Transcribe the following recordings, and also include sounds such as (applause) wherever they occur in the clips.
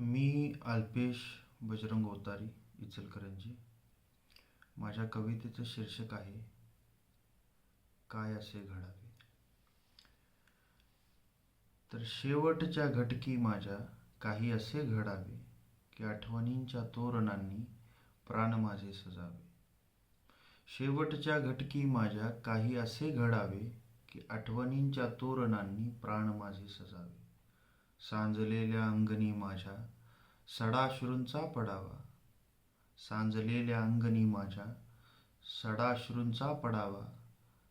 मी अल्पेश बजरंग ओतारी इचलकरंजी. माझ्या कवितेचं शीर्षक आहे काय असे घडावे? तर शेवटच्या घटकी माझ्या काही असे घडावे की आठवणींच्या तोरणांनी प्राण माझे सजावे. शेवटच्या घटकी माझ्या काही असे घडावे की आठवणींच्या तोरणांनी प्राण माझे सजावे. सांजलेल्या अंगणी माझ्या सडाश्रूंचा पडावा. सांजलेल्या अंगणी माझ्या सडाश्रूंचा पडावा.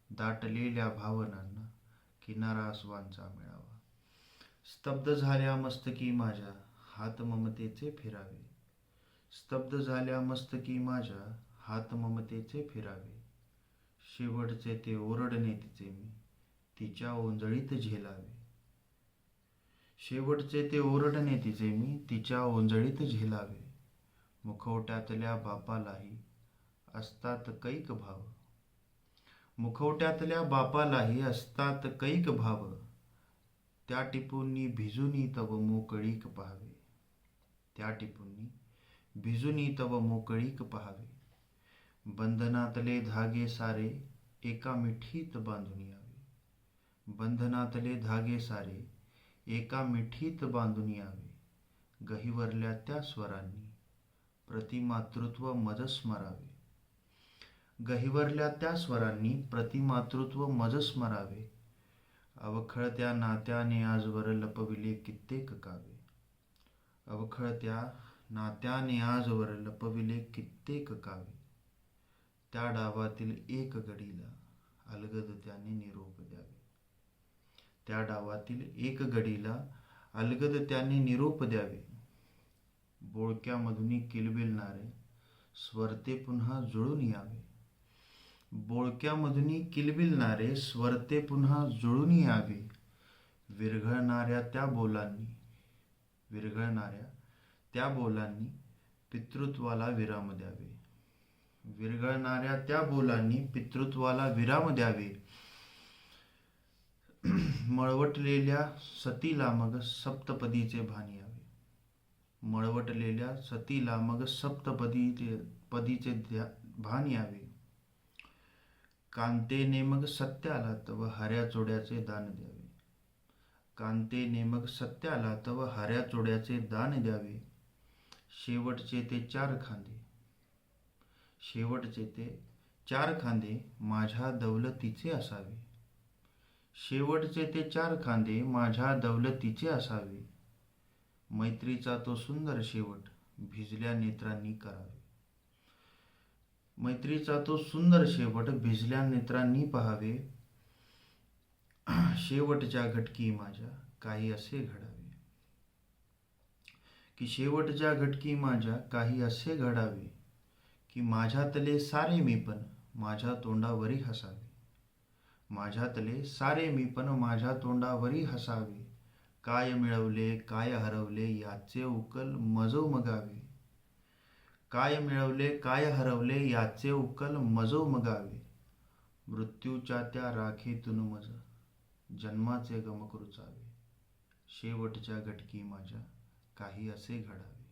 दाटलेल्या भावनांना किनारा स्वांचा मिळावा. स्तब्ध झाल्या मस्तकी माझ्या हात ममतेचे फिरावे. स्तब्ध झाल्या मस्तकी माझ्या हात ममतेचे फिरावे. शेवटचे ते ओरडणे तिचे मी तिच्या ओंजळीत झेलावे. शेवटचे ते ओरडणे तिचे मी तिच्या ओंजळीत झेलावे. मुखवट्यातल्या बापालाही असतात कैक भाव. मुखवट्यातल्या बापालाही असतात कैक भाव. त्या टिपूंनी भिजूनी तव मोकळीक पहावे. त्या टिपूंनी भिजूनी तव मोकळीक पहावे. बंधनातले धागे सारे एका मिठीत बांधून यावे. बंधनातले धागे सारे एका मिठीत बांधून यावे. गहिवरल्या त्या स्वरांनी प्रतिमातृत्व मज स्मरावे गहिवरल्या त्या स्वरांनी प्रतिमातृत्व मज स्मरावे अवखळत्या नात्याने आजवर लपविले कित्येक कावे. अवखळत्या नात्याने आजवर लपविले कित्येक कावे. त्या डावातील एक गडीला अलगद त्याने निरोप द्यावे. त्या डावातील एक गडीला अलगद त्याने निरोप द्यावे. बोळक्यामधून किलबिलणारे स्वरते पुन्हा जुळून यावे. बोळक्यामधून किलबिलणारे स्वरते पुन्हा जुळून यावे. विरघळणाऱ्या त्या बोलांनी विरघळणाऱ्या त्या बोलांनी पितृत्वाला विराम द्यावे. विरघळणाऱ्या त्या बोलांनी पितृत्वाला विराम द्यावे. (clears throat) मळवटलेल्या सतीला मग सप्तपदीचे भान यावे. मळवटलेल्या सतीला मग सप्तपदीचे पदीचे भान यावे. कांतेने मग सत्याला तव हऱ्या चोड्याचे दान द्यावे. कांतेने मग सत्याला तव हऱ्या चोड्याचे दान द्यावे. शेवटचे ते चार खांदे. शेवटचे ते चार खांदे माझ्या दौलतीचे असावे. शेवटचे ते चार खांदे माझ्या दौलतीचे असावे. मैत्रीचा तो सुंदर शेवट भिजल्या नेत्रांनी करावे. मैत्रीचा तो सुंदर शेवट भिजल्या नेत्रांनी पहावे. शेवटच्या घटकी माझ्या काही असे घडावे. की शेवटच्या घटकी माझ्या काही असे घडावे. की माझ्यातले सारे मी पण माझ्या तोंडावरी हसावे. माझ्यातले सारे मी पण माझ्या तोंडावरी हसावे. काय मिळवले काय हरवले याचे उकल मजो मगावे. काय मिळवले काय हरवले याचे उकल मजो मगावे. मृत्यूच्या त्या राखेतून मज जन्माचे गमक रुचावे. शेवटच्या घटकी माझ्या काही असे घडावे.